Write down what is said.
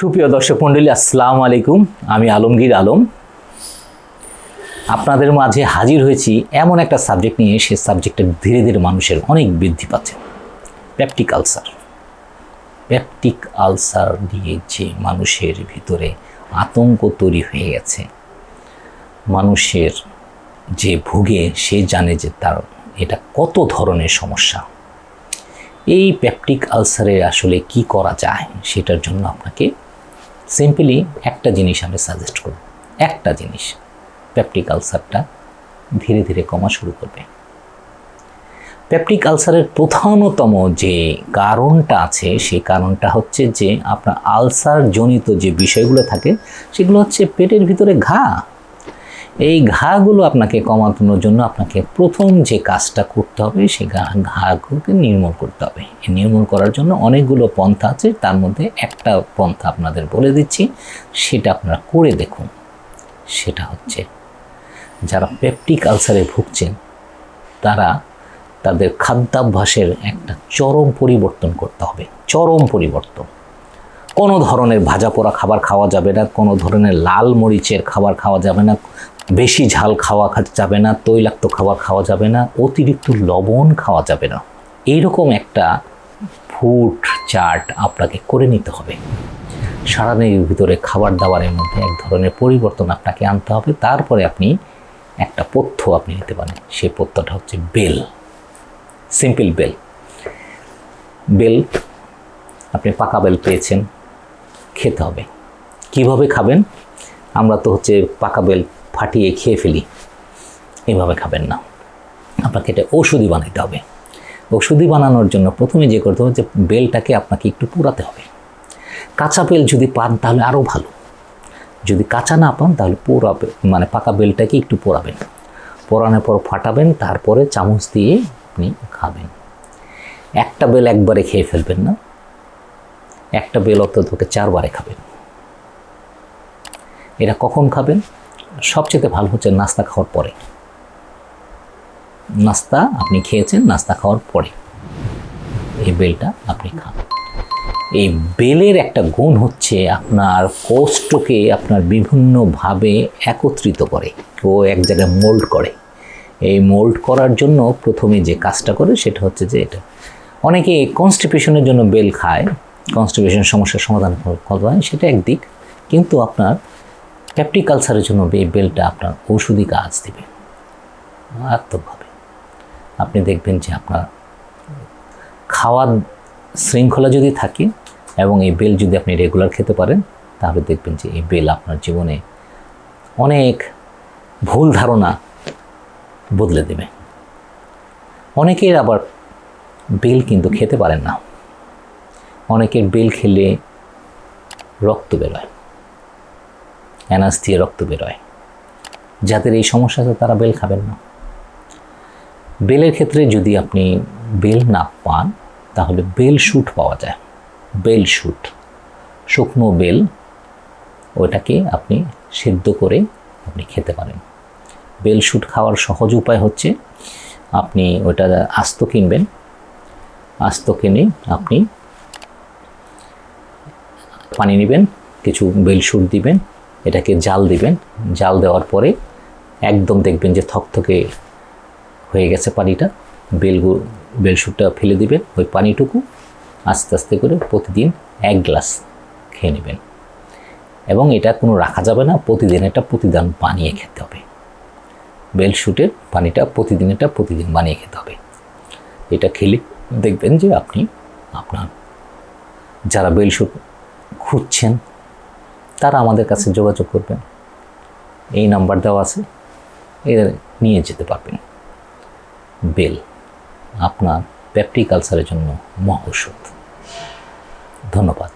সুপ্রিয় দর্শক মণ্ডলী আসসালামু আলাইকুম। আমি আলমগীর আলম। আপনাদের মাঝে হাজির হয়েছি এমন একটা সাবজেক্ট নিয়ে, সে সাবজেক্টটা ধীরে ধীরে মানুষের অনেক বৃদ্ধি পাচ্ছে। প্যাপটিক আলসার প্যাপটিক আলসার দিয়ে যে মানুষের ভিতরে আতঙ্ক তৈরি হয়ে গেছে, মানুষের যে ভুগে, সে জানে যে তার এটা কত ধরনের সমস্যা। এই প্যাপটিক আলসারে আসলে কি করা যায়, সেটার জন্য আপনাকে সিম্পলি একটা জিনিস আমি সাজেস্ট করব। একটা জিনিস পেপটিক আলসারটা ধীরে ধীরে কমা শুরু করবে। পেপটিক আলসারের প্রধানতম যে কারণটা আছে সেই কারণটা হচ্ছে যে আপনার আলসার জনিত যে বিষয়গুলো থাকে, সেগুলো হচ্ছে পেটের ভিতরে ঘা এই ঘাগুলো আপনাকে কমানোর জন্য আপনাকে প্রথম যে কাজটা করতে হবে সেই ঘাগুলোকে নির্মূল করতে হবে। নির্মূল করার জন্য অনেকগুলো পন্থা আছে, তার মধ্যে একটা পন্থা আপনাদের বলে দিচ্ছি, সেটা আপনারা করে দেখুন। সেটা হচ্ছে, যারা পেপটিক আলসারে ভুগছেন, তারা তাদের খাদ্যাভ্যাসের একটা চরম পরিবর্তন করতে হবে, চরম পরিবর্তন। কোনো ধরনের ভাজা পোড়া খাবার খাওয়া যাবে না, কোনো ধরনের লাল মরিচের খাবার খাওয়া যাবে না বেশি ঝাল খাওয়া যাবে না, তৈলাক্ত খাবার খাওয়া যাবে না, অতিরিক্ত লবণ খাওয়া যাবে না। এইরকম একটা ফুড চার্ট আপনাকে করে নিতে হবে। সারাদিনের ভিতরে খাবার দাবারের মধ্যে এক ধরনের পরিবর্তন আপনাকে আনতে হবে। তারপরে আপনি একটা পথ্য আপনি নিতে পারেন। সেই পথ্যটা হচ্ছে বেল। Simple bell. বেল, আপনি পাকা বেল পেয়েছেন, খেতে হবে। কীভাবে খাবেন? আমরা তো হচ্ছে পাকা বেল ফাটিয়ে খেয়ে ফেলি। এভাবে খাবেন না। আপনাকে এটা ওষুধি বানাইতে হবে। ওষুধি বানানোর জন্য প্রথমে যে করতে হবে যে বেলটাকে আপনাকে একটু পোড়াতে হবে। কাঁচা বেল যদি পান তাহলে আরও ভালো। যদি কাঁচা না পান তাহলে পোড়াবে মানে পাকা বেলটাকে একটু পোড়াবেন। পোড়ানোর পর ফাটাবেন, তারপরে চামচ দিয়ে আপনি খাবেন। একটা বেল একবারে খেয়ে ফেলবেন না। একটা বেল অন্তত চারবারে খাবেন। এটা কখন খাবেন? সবচেয়ে ভালো হচ্ছে নাস্তা খাওয়ার পরে। নাস্তা আপনি খেয়েছেন, নাস্তা খাওয়ার পরে। এই বেলটা আপনি খান। এই বেলের একটা গুণ হচ্ছে আপনার কোষ্ঠকে আপনার বিভিন্নভাবে একত্রিত করে ও এক জায়গায় মোল্ড করে। এই মোল্ড করার জন্য প্রথমে যে কাজটা করে সেটা হচ্ছে যে এটা। অনেকে কনস্টিপেশনের জন্য বেল খায়। কনস্টিপেশন সমস্যার সমাধান করা হয় সেটা একদিক। কিন্তু আপনার প্যাপটিক কালচারের জন্য এই বেলটা আপনার ঔষধি কাজ দেবে। মারাত্মকভাবে। আপনি দেখবেন যে আপনার খাওয়ার শৃঙ্খলা যদি থাকে এবং এই বেল যদি আপনি রেগুলার খেতে পারেন, তাহলে দেখবেন যে এই বেল আপনার জীবনে অনেক ভুল ধারণা বদলে দেবে। অনেকের আবার বেল কিন্তু খেতে পারেন না। অনেকের বেল খেলে রক্ত বেরোয়। অ্যানাস দিয়ে রক্ত বেরোয়। যাদের এই সমস্যা আছে তারা বেল খাবেন না। বেলের ক্ষেত্রে যদি আপনি বেল না পান, তাহলে বেল শুট পাওয়া যায়। Bell shoot. শুকনো বেল, ওটাকে আপনি সেদ্ধ করে আপনি খেতে পারেন। বেল শুট খাওয়ার সহজ উপায় হচ্ছে, আপনি ওটা আস্ত কিনবেন। আস্ত কিনে আপনি পানি নেবেন, কিছু বেল শুট দিবেন এটাকে জাল দিবেন। জাল দেওয়ার পরে একদম দেখবেন যে থকথকে হয়ে গেছে পানিটা। বেলগু বেলশুটটা ফেলে দিবেন ওই পানিটুকু। আস্তে আস্তে করে প্রতিদিন এক গ্লাস খেয়ে নেবেন। এবং এটা কোনো রাখা যাবে না, প্রতিদিন এটা প্রতিদিন বানিয়ে খেতে হবে। বেলশুটের পানিটা প্রতিদিন এটা প্রতিদিন বানিয়ে খেতে হবে। এটা খেলে দেখবেন যে আপনি আপনার যারা বেলশুট খুঁজছেন তারা আমাদের কাছে যোগাযোগ করবেন। এই নাম্বার দেওয়া আছে। এদের নিয়ে যেতে পারবেন। বেল, আপনার প্যাপটি কালচারের জন্য মহৌষধ ধন্যবাদ।